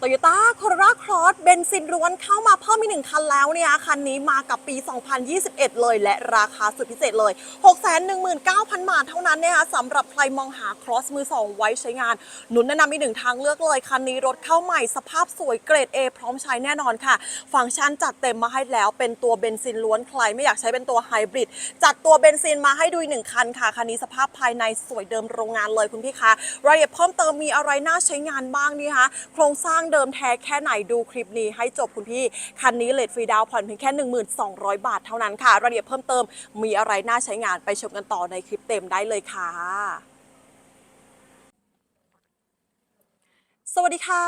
Toyota Corolla Cross เบนซินล้วนเข้ามาเพิ่มอีกหนึ่งคันแล้วเนี่ยคันนี้มากับปี 2021 เลย และราคาสุดพิเศษเลย 619,000 บาทเท่านั้นนะคะสำหรับใครมองหา Cross มือ 2 ไว้ใช้งาน หนุนแนะนำอีกหนึ่งทางเลือกเลย คันนี้รถเข้าใหม่สภาพสวยเกรด A พร้อมใช้แน่นอนค่ะ ฟังก์ชันจัดเต็มมาให้แล้วเป็นตัวเบนซินล้วนใครไม่อยากใช้เป็นตัวไฮบริดจัดตัวเบนซินมาให้ดูอีกหนึ่งคันค่ะคันนี้สภาพภายในสวยเดิมโรงงานเลยคุณพี่คะรายละเอียดเพิ่มเติมมีอะไรน่าใช้งานบ้างนี่คะโครงสร้างเดิมแท้แค่ไหนดูคลิปนี้ให้จบคุณพี่ คันนี้เลทฟรีดาวผ่อนเพียงแค่ 1200 บาทเท่านั้นค่ะรายละเอียดเพิ่มเติมมีอะไรน่าใช้งานไปชมกันต่อในคลิปเต็มได้เลยค่ะ สวัสดีค่ะ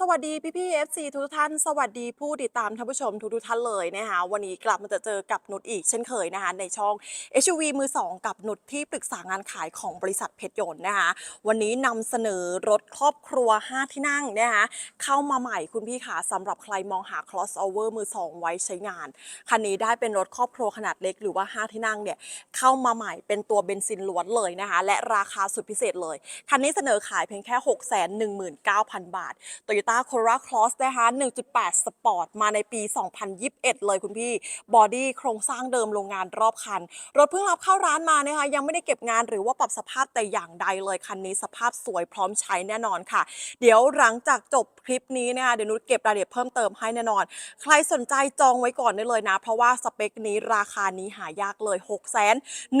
สวัสดีพี่พี่ๆ FC ทุกท่าน สวัสดีผู้ติดตามท่านผู้ชมทุกทุกท่านเลยนะคะวันนี้กลับมาจะเจอกับนุชอีกเช่นเคยนะคะในช่อง SUV มือ 2 กับนุชที่ปรึกษางานขายของบริษัทเพชรยนต์นะคะวันนี้นำเสนอรถครอบครัว 5 ที่นั่งนะคะเข้ามาใหม่คุณพี่ค่ะสำหรับใครมองหา crossover มือ 2 ไว้ใช้งาน คันนี้ได้เป็นรถครอบครัวขนาดเล็กหรือว่า 5 ที่นั่งเนี่ยเข้ามาใหม่เป็นตัวเบนซินล้วนเลยนะคะและราคาสุดพิเศษเลยคันนี้เสนอขายเพียงแค่9,000 บาท Toyota Corolla Cross นะคะ 1.8 Sport มาในปี 2021 เลยคุณพี่ บอดี้โครงสร้างเดิมโรงงานรอบคัน รถเพิ่งรับเข้าร้านมานะคะ ยังไม่ได้เก็บงานหรือว่าปรับสภาพแต่อย่างใดเลย คันนี้สภาพสวยพร้อมใช้แน่นอนค่ะ เดี๋ยวหลังจากจบคลิปนี้นะคะ เดี๋ยวนุชเก็บรายละเอียดเพิ่มเติมให้แน่นอน ใครสนใจจองไว้ก่อนได้เลยนะ เพราะว่าสเปคนี้ราคานี้หายากเลย6 1 9 0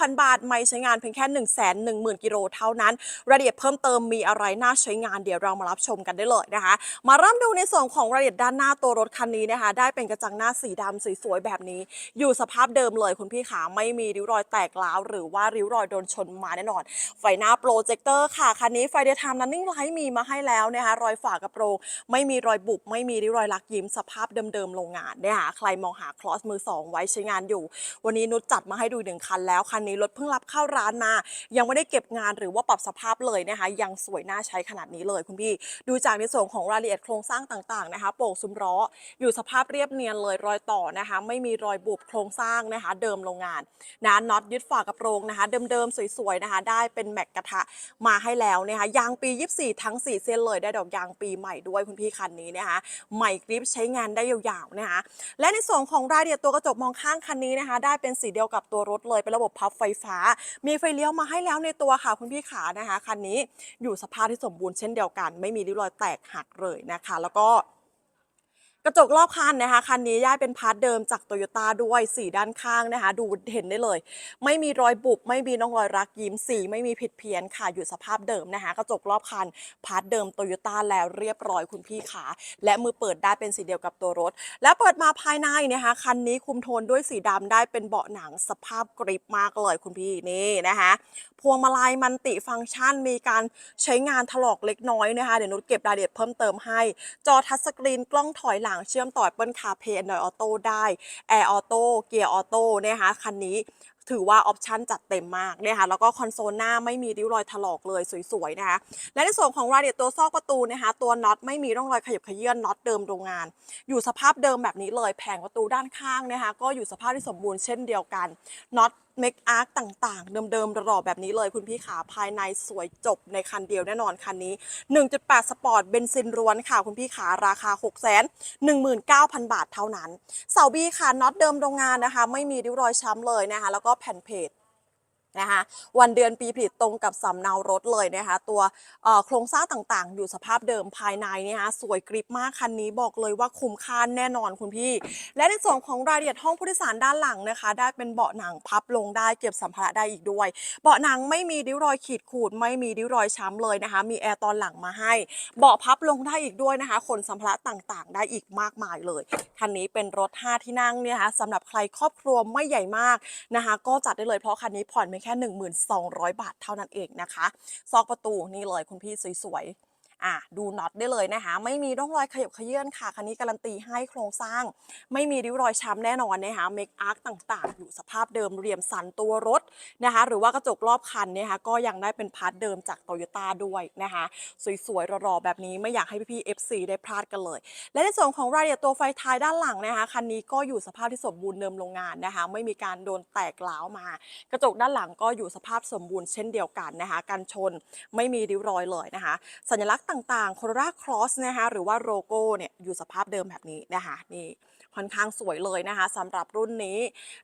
0 0 บาท ไม่ใช้งานเพียงแค่ 1 1 0 0 0 0กิโลเท่านั้น รายละเอียดเพิ่มเติมมีอะไรน่าใช้งานเดี๋ยวเรามารับชมกันได้เลยนะคะ มาเริ่มดูในส่วนของรายละเอียดด้านหน้าตัวรถคันนี้นะคะ ได้เป็นกระจังหน้าสีดำสวยๆแบบนี้ อยู่สภาพเดิมเลยคุณพี่ขาไม่มีริ้วรอยแตกร้าวหรือว่าริ้วรอยโดนชนมาแน่นอน ไฟหน้าโปรเจคเตอร์ค่ะคันนี้ไฟเดย์ไทม์นันนิ่งไลท์มีมาให้แล้วนะคะรอยฝากระโปรงไม่มีรอยบุบไม่มีริ้วรอยลักยิ้มสภาพเดิมๆโรงงานนะคะใครมองหาคลอสมือสองไว้ใช้งานอยู่ วันนี้นุชจัดมาให้ดูหนึ่งคันแล้วคันนี้รถเพิ่งรับเข้าร้านมา ยังไม่ได้เก็บงานหรือว่าปรับสภาพเลยนะคะยังสวยน่าใช้ขนาดนี้เลยคุณพี่ ดูจากในส่วนของรายละเอียดโครงสร้างต่างๆนะคะ โป่งซุ้มล้ออยู่สภาพเรียบเนียนเลยรอยต่อนะคะ ไม่มีรอยบุบโครงสร้างนะคะ เดิมโรงงานนะน็อตยึดฝากระโปรงนะคะ เดิมๆสวยๆนะคะ ได้เป็นแม็กกระทะมาให้แล้วนะคะยางปี 24 ทั้ง 4 เส้นเลยได้ดอกยางปีใหม่ด้วยคุณพี่คันนี้นะคะใหม่กริปใช้งานได้ยาวๆนะคะและในส่วนของรายละเอียดตัวกระจกมองข้างคันนี้นะคะ ได้เป็นสีเดียวกับตัวรถเลยเป็นระบบพับไฟฟ้า มีไฟเลี้ยวมาให้แล้วในตัวค่ะคุณพี่ขานะคะคันนี้อยู่สภาพที่สมบูรณ์เช่นเดียวกัน ไม่มีริ้วรอยแตกหักเลยนะคะ แล้วก็ กระจกรอบคันนะคะคันนี้ย้ายเป็นพาร์ทเดิมจากโตโยต้าด้วยสีด้านข้างนะคะ ดูเห็นได้เลย ไม่มีรอยบุบไม่มีน้องรอยรักยิ้มสีไม่มีผิดเพี้ยนค่ะอยู่สภาพเดิมนะคะ กระจกรอบคันพาร์ทเดิมโตโยต้าแล้วเรียบร้อยคุณพี่ขาและมือเปิดได้เป็นสีเดียวกับตัวรถ แล้วเปิดมาภายในนะคะคันนี้คุมโทนด้วยสีดำได้เป็นเบาะหนังสภาพกริบมากเลยคุณพี่นี่นะคะพวงมาลัยมันติฟังก์ชันมีการใช้งานถลอกเล็กน้อยนะคะเดี๋ยวนุชเก็บรายละเอียดเพิ่มเติมให้ จอทัชสกรีนกล้องถอยหลังเชื่อมต่อ Apple CarPlay Android Auto ได้แอร์ออโต้เกียร์ออโต้นะคะคันนี้ถือว่าออปชั่นจัดเต็มมากนะคะแล้วก็คอนโซลหน้าไม่มีริ้วรอยถลอกเลยสวยๆนะคะและในส่วนของรายละเอียดตัวซอกประตูนะคะตัวน็อตไม่มีร่องรอยขยับขยื่นน็อตเดิมโรงงาน อยู่สภาพเดิมแบบนี้เลยแผงประตูด้านข้างนะคะก็อยู่สภาพที่สมบูรณ์เช่นเดียวกันน็อตเมคอาร์คต่างๆ เดิมๆหล่อแบบนี้เลยคุณพี่ขาภายในสวยจบในคันเดียวแน่นอนคันนี้ 1.8 สปอร์ตเบนซินร้วนค่ะ คุณพี่ขาราคา 6 1 9 0 0 0 บาทเท่านั้น เสาบีค่ะน็อตเดิมโรงงานนะคะ ไม่มีริ้วรอยช้ำเลยนะคะ แล้วก็แผ่นเพจ นะคะวันเดือนปีผลิตตรงกับสำเนารถเลยนะคะ ตัวโครงสร้างต่างๆ อยู่สภาพเดิมภายในนะคะสวยกริบมากคันนี้บอกเลยว่าคุ้มค่าแน่นอนคุณพี่ และในส่วนของรายละเอียดห้องผู้โดยสารด้านหลังนะคะ ได้เป็นเบาะหนังพับลงได้เก็บสัมภาระได้อีกด้วย เบาะหนังไม่มีริ้วรอยขีดขูดไม่มีริ้วรอยช้ำเลยนะคะ มีแอร์ตอนหลังมาให้ เบาะพับลงได้อีกด้วยนะคะขนสัมภาระต่างๆ ได้อีกมากมายเลยคันนี้เป็นรถ 5 ที่นั่งเนี่ยนะคะสำหรับใครครอบครัวไม่ใหญ่มากนะคะ ก็จัดได้เลยเพราะคันนี้ผ่อนแค่ 1200 บาทเท่านั้นเองนะคะ ซอกประตูนี่เลยคุณพี่สวยๆ อะดูน็อตได้เลยนะคะ ไม่มีร่องรอยขยับขยื่นค่ะ คันนี้การันตีให้โครงสร้าง ไม่มีริ้วรอยช้ำแน่นอนนะคะเมคอาร์คต่างๆ อยู่สภาพเดิมเรียมสันตัวรถนะคะ หรือว่ากระจกรอบคันเนี่ยค่ะก็ยังได้เป็นพาร์ทเดิมจากโตโยต้าด้วยนะคะ สวยๆรอๆแบบนี้ไม่อยากให้พี่ๆ FC ได้พลาดกันเลย และในส่วนของรายละเอียดตัวไฟท้ายด้านหลังนะคะคันนี้ก็อยู่สภาพที่สมบูรณ์เดิมโรงงานนะคะ ไม่มีการโดนแตกร้าวมา กระจกด้านหลังก็อยู่สภาพสมบูรณ์เช่นเดียวกันนะคะกันชนไม่มีริ้วรอยเลยนะคะ สัญลักษณ์ต่างๆ โคโรราครอสนะคะหรือว่าโลโก้เนี่ยอยู่สภาพเดิมแบบนี้นะคะนี่ค่อนข้างสวยเลยนะคะสำหรับรุ่นนี้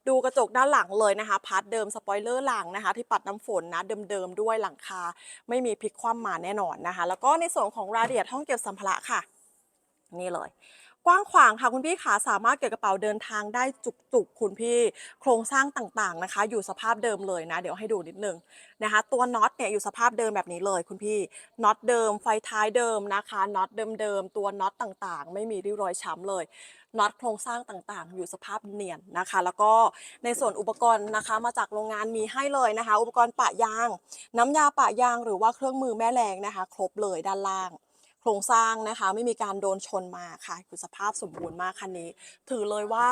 ดูกระจกด้านหลังเลยนะคะพาร์ทเดิมสปอยเลอร์หลังนะคะ ที่ปัดน้ำฝนนะเดิมๆด้วยหลังคา ไม่มีพลิกคว่ำมาแน่นอนนะคะ แล้วก็ในส่วนของรายละเอียดห้องเก็บสัมภาระค่ะ นี่เลย กว้างขวางค่ะคุณพี่ขาสามารถเก็บกระเป๋าเดินทางได้จุกๆคุณพี่โครงสร้างต่างๆนะคะ อยู่สภาพเดิมเลยนะ เดี๋ยวให้ดูนิดนึงนะคะ ตัวน็อตเนี่ยอยู่สภาพเดิมแบบนี้เลยคุณพี่น็อตเดิมไฟท้ายเดิมนะคะน็อตเดิมๆตัวน็อตต่างๆ ไม่มีริ้วรอยช้ำเลยน็อตโครงสร้างต่างๆ อยู่สภาพเนียนนะคะ แล้วก็ในส่วนอุปกรณ์นะคะ มาจากโรงงานมีให้เลยนะคะ อุปกรณ์ปะยาง น้ำยาปะยางหรือว่าเครื่องมือแม่แรงนะคะ ครบเลยด้านล่าง ครงสร้างนะคะ ไม่มีการโดนชนมาค่ะคือสภาพสมบูรณ์มากคันนี้ ถือเลยว่า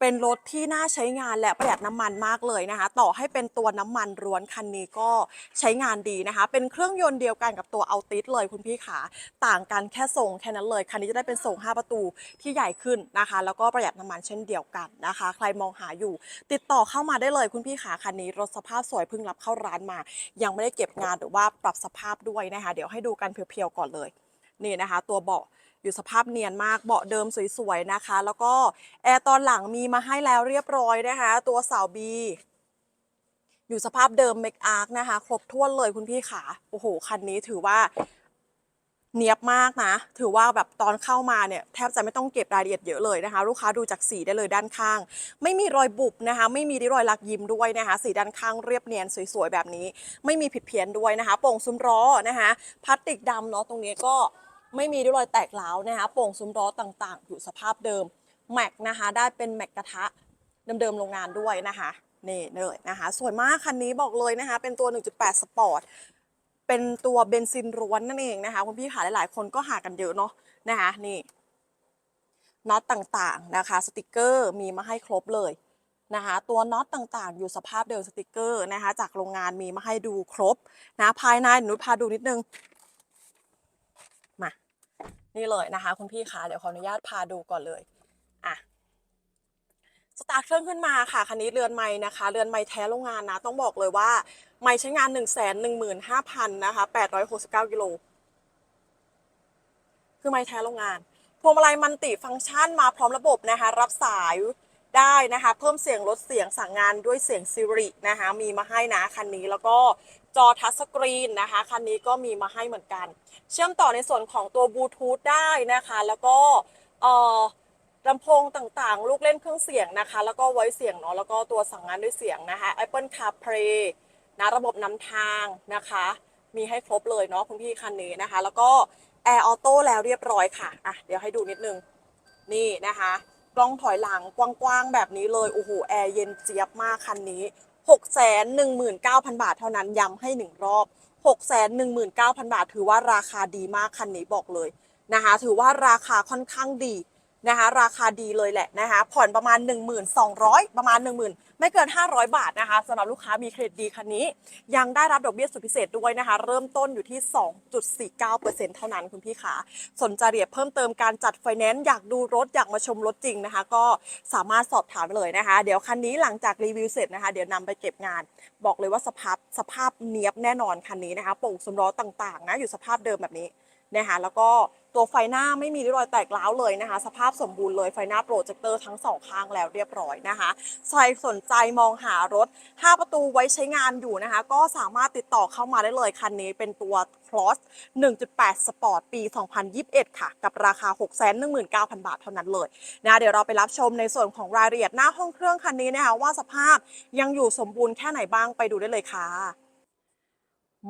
เป็นรถที่น่าใช้งานและประหยัดน้ำมันมากเลยนะคะ ต่อให้เป็นตัวน้ำมันร้วนคันนี้ก็ใช้งานดีนะคะ เป็นเครื่องยนต์เดียวกันกับตัวเอาติสเลยคุณพี่ขาต่างกันแค่ทรงแค่นั้นเลย คันนี้จะได้เป็นทรง 5 ประตูที่ใหญ่ขึ้นนะคะ แล้วก็ประหยัดน้ำมันเช่นเดียวกันนะคะ ใครมองหาอยู่ ติดต่อเข้ามาได้เลยคุณพี่ขาคันนี้รถสภาพสวยเพิ่งรับเข้าร้านมา ยังไม่ได้เก็บงานหรือว่าปรับสภาพด้วยนะคะ เดี๋ยวให้ดูกันเพียวๆก่อนเลย นี่นะคะ ตัวเบาะอยู่สภาพเนียนมากเบาะเดิมสวยๆนะคะ แล้วก็แอร์ตอนหลังมีมาให้แล้วเรียบร้อยนะคะ ตัวเสาบีอยู่สภาพเดิมเมกอาร์คนะคะ ครบถ้วนเลยคุณพี่ขาโอ้โหคันนี้ถือว่าเนียบมากนะ ถือว่าแบบตอนเข้ามาเนี่ยแทบจะไม่ต้องเก็บรายละเอียดเยอะเลยนะคะ ลูกค้าดูจากสีได้เลยด้านข้าง ไม่มีรอยบุบนะคะ ไม่มีรอยลักยิ้มด้วยนะคะ สีด้านข้างเรียบเนียนสวยๆแบบนี้ ไม่มีผิดเพี้ยนด้วยนะคะโป่งซุ้มล้อนะคะพลาสติกดำเนาะตรงนี้ก็ ไม่มีรอยแตกร้านะคะโป่งซุ้มล้อต่างๆ อยู่สภาพเดิมแม็กนะคะได้เป็นแม็กกระทะเดิมๆโรงงานด้วยนะคะนี่เลยนะคะสวยมากคันนี้บอกเลยนะคะเป็นตัว 1.8 สปอร์ตเป็นตัวเบนซินร้วนนั่นเองนะคะคุณพี่ขาหลายๆ คนก็หากันเยอะเนาะนะคะนี่น็อตต่างๆนะคะสติกเกอร์มีมาให้ครบเลยนะคะตัวน็อตต่างๆ อยู่สภาพเดิมสติกเกอร์นะคะจากโรงงานมีมาให้ดูครบนะภายในหนูพาดูนิดนึง นี่เลยนะคะ คุณพี่คะเดี๋ยวขออนุญาตพาดูก่อนเลยอะสตาร์ทเครื่องขึ้นมาค่ะคันนี้เรือนไม้นะคะ เรือนไม้แท้โรงงานนะ ต้องบอกเลยว่า ไม้ใช้งาน 1 1 5 0 0 0นะคะ869กิโลคือไม้แท้โรงงานพวงมาลัยมันติฟังก์ชันมาพร้อมระบบนะคะ รับสาย ได้นะคะ เพิ่มเสียงลดเสียงสั่งงานด้วยเสียงซิรินะคะ มีมาให้นะคันนี้แล้วก็จอทัชสกรีนนะคะ คันนี้ก็มีมาให้เหมือนกัน เชื่อมต่อในส่วนของตัวบลูทูธได้นะคะ แล้วก็เอ่อลำโพงต่างๆ ลูกเล่นเครื่องเสียงนะคะ แล้วก็ไว้เสียงเนาะแล้วก็ตัวสั่งงานด้วยเสียงนะคะ Apple CarPlay นะระบบนำทางนะคะ มีให้ครบเลยเนาะคุณพี่คันนี้นะคะ แล้วก็ Air Auto แล้วเรียบร้อยค่ะอะ เดี๋ยวให้ดูนิดนึง นี่นะคะ กล้องถอยหลังกว้างๆแบบนี้เลยโอ้โหแอร์เย็นเจี๊ยบมากคันนี้ 619,000 บาทเท่านั้นย้ำให้หนึ่งรอบ 619,000 บาท ถือว่าราคาดีมากคันนี้บอกเลยนะคะถือว่าราคาค่อนข้างดี นะคะ ราคาดีเลยแหละนะคะ ผ่อนประมาณ 1,200 ประมาณ10,000 ไม่เกิน 500 บาทนะคะสำหรับลูกค้ามีเครดิตดีคันนี้ ยังได้รับดอกเบี้ยสุดพิเศษด้วยนะคะ เริ่มต้นอยู่ที่ 2.49%เท่านั้นคุณพี่ขาสนใจเรียบเพิ่มเติมการจัดไฟแนนซ์อยากดูรถอยากมาชมรถจริงนะคะ ก็สามารถสอบถามได้เลยนะคะ เดี๋ยวคันนี้หลังจากรีวิวเสร็จนะคะ เดี๋ยวนำไปเก็บงาน บอกเลยว่าสภาพสภาพเนียบแน่นอนคันนี้นะคะโป่งสมล้อต่างๆนะอยู่สภาพเดิมแบบนี้ นะคะแล้วก็ตัวไฟหน้าไม่มีรอยแตกร้าวเลยนะคะ สภาพสมบูรณ์เลยไฟหน้าโปรเจคเตอร์ทั้งสองข้างแล้วเรียบร้อยนะคะใครสนใจมองหารถ 5 ประตูไว้ใช้งานอยู่นะคะ ก็สามารถติดต่อเข้ามาได้เลยคันนี้เป็นตัว Cross 1.8 Sport ปี 2021 ค่ะ กับราคา 619,000 บาทเท่านั้นเลยนะเดี๋ยวเราไปรับชมในส่วนของรายละเอียดหน้าห้องเครื่องคันนี้นะคะว่าสภาพยังอยู่สมบูรณ์แค่ไหนบ้างไปดูได้เลยค่ะ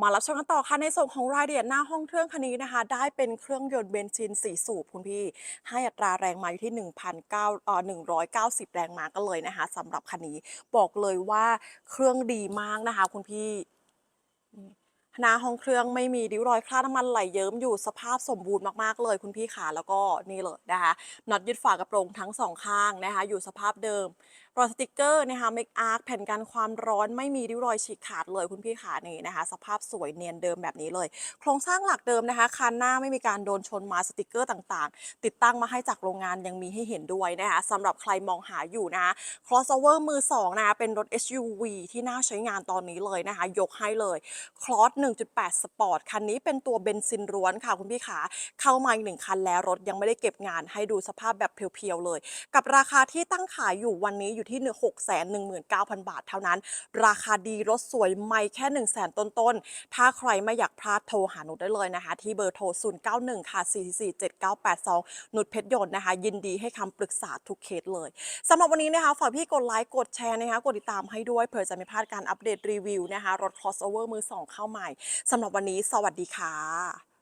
มารับชมกันต่อค่ะในส่วนของรายละเอียดหน้าห้องเครื่องคันนี้นะคะ ได้เป็นเครื่องยนต์เบนซิน 4 สูบคุณพี่ ให้อัตราแรงม้าอยู่ที่ 1,900เอ่อ190 แรงม้ากันเลยนะคะสำหรับคันนี้บอกเลยว่าเครื่องดีมากนะคะคุณพี่นี่หน้าห้องเครื่องไม่มีริ้วรอยคราบน้ำมันไหลเยิ้มอยู่สภาพสมบูรณ์มากๆเลยคุณพี่ขาแล้วก็นี่เลยนะคะน็อตยึดฝากระโปรงทั้งสองข้างนะคะ อยู่สภาพเดิม รอยสติกเกอร์นะคะเมคอาร์คแผ่นกันความร้อนไม่มีริ้วรอยฉีกขาดเลยคุณพี่ขานี่นะคะ สภาพสวยเนียนเดิมแบบนี้เลย โครงสร้างหลักเดิมนะคะคันหน้าไม่มีการโดนชนมาสติกเกอร์ต่างๆ ติดตั้งมาให้จากโรงงานยังมีให้เห็นด้วยนะคะสำหรับใครมองหาอยู่นะคะ crossover มือสองนะคะเป็นรถ SUV ที่น่าใช้งานตอนนี้เลยนะคะ ยกให้เลยคลอส1.8 สปอร์ตคันนี้เป็นตัวเบนซินร้วนค่ะคุณพี่ขาเข้ามาอีกหนึ่งคันแล้วรถยังไม่ได้เก็บงานให้ดูสภาพแบบเพียวๆเลย กับราคาที่ตั้งขายอยู่วันนี้อยู่ที่ 619,000 บาทเท่านั้น ราคาดีรถสวยไม่แค่ 1 0 0 0 0แสนต้นๆ ถ้าใครไม่อยากพลาดโทรหานุชได้เลยนะคะ ที่เบอร์โทร 091 ค่ะ 447982 นุชเพชรยนต์นะคะ ยินดีให้คำปรึกษาทุกเคสเลยสำหรับวันนี้นะคะฝากพี่กดไลค์กดแชร์นะคะกดติดตามให้ด้วยเผื่อจะไม่พลาดการอัปเดตรีวิวนะคะรถ crossover มือสองเข้าใหม่สำหรับวันนี้สวัสดีค่ะ